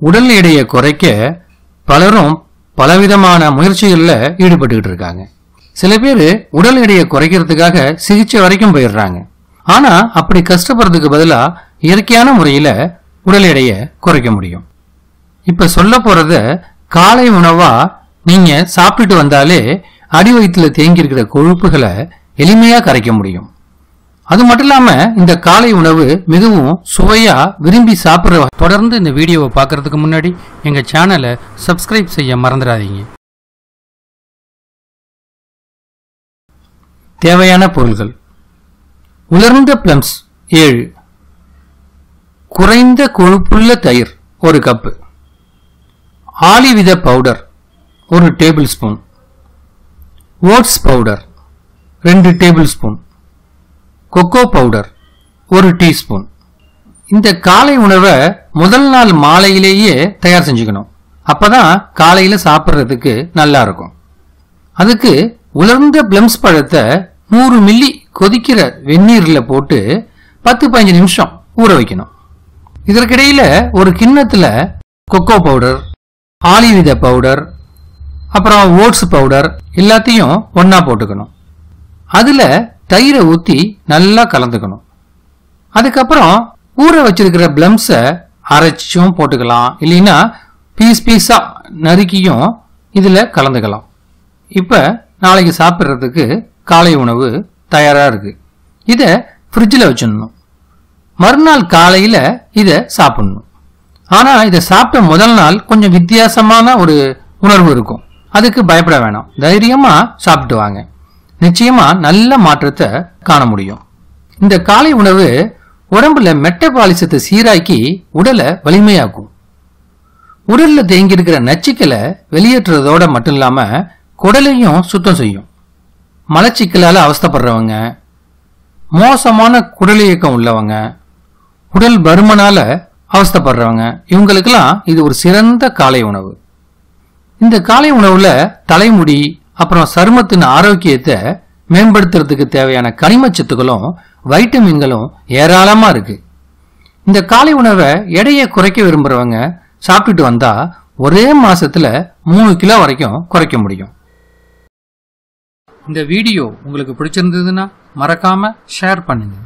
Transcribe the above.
உடல் எடையை குறைக்க பலரும் பலவிதமான முயற்சிகளில் ஈடுபட்டுக்கிட்டு இருக்காங்க. சில பேர் உடல் எடையை குறைக்கிறதுக்காக சிகிச்சை வரைக்கும் போயிடுறாங்க. ஆனால் அப்படி கஷ்டப்படுறதுக்கு பதிலாக இயற்கையான முறையில் உடல் எடையை குறைக்க முடியும். இப்போ சொல்ல போகிறத காலை உணவாக நீங்கள் சாப்பிட்டுட்டு வந்தாலே அடி வயிற்றுல தேங்கியிருக்கிற கொழுப்புகளை எளிமையாக கரைக்க முடியும். அது மட்டும் இல்லாம இந்த காலை உணவு மிகவும் சுவையா விரும்பி சாப்பிடுற தொடர்ந்து இந்த வீடியோவை பார்க்கறதுக்கு முன்னாடி எங்க சேனலை சப்ஸ்கிரைப் செய்ய மறந்துடாதீங்க. தேவையான பொருள்கள். உலர்ந்த பிளம்ஸ் ஏழு. குறைந்த கொழுப்புள்ள தயிர் ஒரு கப்பு. ஆலிவித பவுடர் ஒரு டேபிள் ஸ்பூன் ஓட்ஸ் பவுடர் ரெண்டு டேபிள் ஸ்பூன் கொக்கோ பவுடர் ஒரு டீஸ்பூன். இந்த காலை உணவை முதல் நாள் மாலையிலேயே தயார் செஞ்சுக்கணும். அப்பதான் காலையில் சாப்பிட்றதுக்கு நல்லா இருக்கும் அதுக்கு உலர்ந்த பிளம்ஸ் பழத்தை நூறு மில்லி கொதிக்கிற வெந்நீரில் போட்டு பத்து பதினஞ்சு நிமிஷம் ஊற வைக்கணும். இதற்கிடையில் ஒரு கிண்ணத்தில் கொக்கோ பவுடர் ஆலிவித பவுடர் அப்புறம் ஓட்ஸ் பவுடர் எல்லாத்தையும் ஒன்றா போட்டுக்கணும். அதில் தயிரை ஊற்றி நல்லா கலந்துக்கணும். அதுக்கப்புறம் ஊற வச்சிருக்கிற பிளம்ஸை அரைச்சும் போட்டுக்கலாம். இல்லைன்னா பீஸ் பீஸாக நறுக்கியும் இதில் கலந்துக்கலாம். இப்போ நாளைக்கு சாப்பிட்றதுக்கு காலை உணவு தயாராக இருக்குது இதை ஃப்ரிட்ஜில் வச்சிடணும். மறுநாள் காலையில் இதை சாப்பிடணும். ஆனால் இதை சாப்பிட்ட முதல் நாள் கொஞ்சம் வித்தியாசமான ஒரு உணர்வு இருக்கும். அதுக்கு பயப்பட வேணாம். தைரியமாக சாப்பிட்டு வாங்க. நிச்சயமா நல்ல மாற்றத்தை காண முடியும். இந்த காலை உணவு உடம்புல மெட்டபாலிசத்தை சீராக்கி உடலை வலிமையாக்கும். உடல்ல தேங்கி இருக்கிற நச்சுக்களை வெளியேற்றுறதோட மட்டும் இல்லாம குடலையும் சுத்தம் செய்யும். மலச்சிக்கலால அவஸ்தப்படுறவங்க மோசமான குடல் இயக்கம் உள்ளவங்க உடல் பருமனால அவஸ்தைப்படுறவங்க இவங்களுக்கெல்லாம் இது ஒரு சிறந்த காலை உணவு. இந்த காலை உணவுல தலைமுடி அப்புறம் சருமத்தின் ஆரோக்கியத்தை மேம்படுத்துறதுக்கு தேவையான கனிமச்சத்துக்களும் வைட்டமின்களும் ஏராளமாக இருக்கு. இந்த காலை உணவை எடையை குறைக்க விரும்புகிறவங்க சாப்பிட்டுட்டு வந்தா ஒரே மாசத்துல மூணு கிலோ வரைக்கும் குறைக்க முடியும். இந்த வீடியோ உங்களுக்கு பிடிச்சிருந்ததுன்னா மறக்காம ஷேர் பண்ணுங்க.